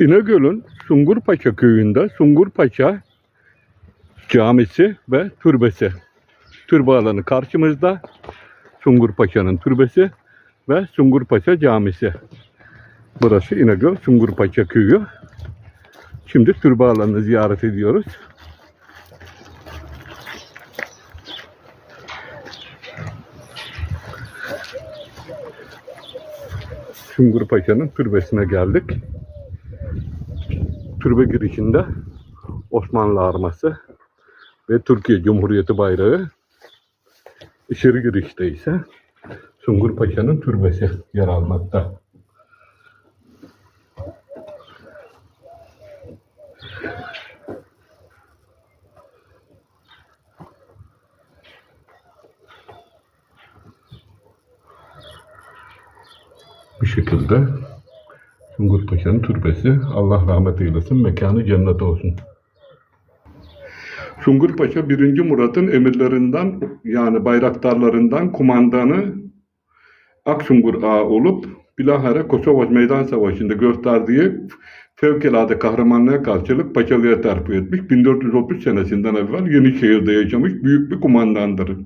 İnegöl'ün Sungurpaşa köyünde Sungurpaşa camisi ve türbesi. Türbe alanı karşımızda. Sungurpaşa'nın türbesi ve Sungurpaşa camisi. Burası İnegöl Sungurpaşa köyü. Şimdi türbe alanını ziyaret ediyoruz. Sungurpaşa'nın türbesine geldik. Türbe girişinde Osmanlı arması ve Türkiye Cumhuriyeti bayrağı. İçeri girişte ise Sungur Paşa'nın türbesi yer almakta. Bu şekilde Sungur Paşa'nın türbesi. Allah rahmet eylesin. Mekanı cennet olsun. Sungur Paşa 1. Murat'ın emirlerinden yani bayraktarlarından kumandanı Aksungur Ağa olup bilahare Kosova Meydan Savaşı'nda gösterdiği fevkalade kahramanlığa karşılık Paşalı'ya terfi etmiş. 1430 senesinden evvel Yenişehir'de yaşamış büyük bir kumandandır.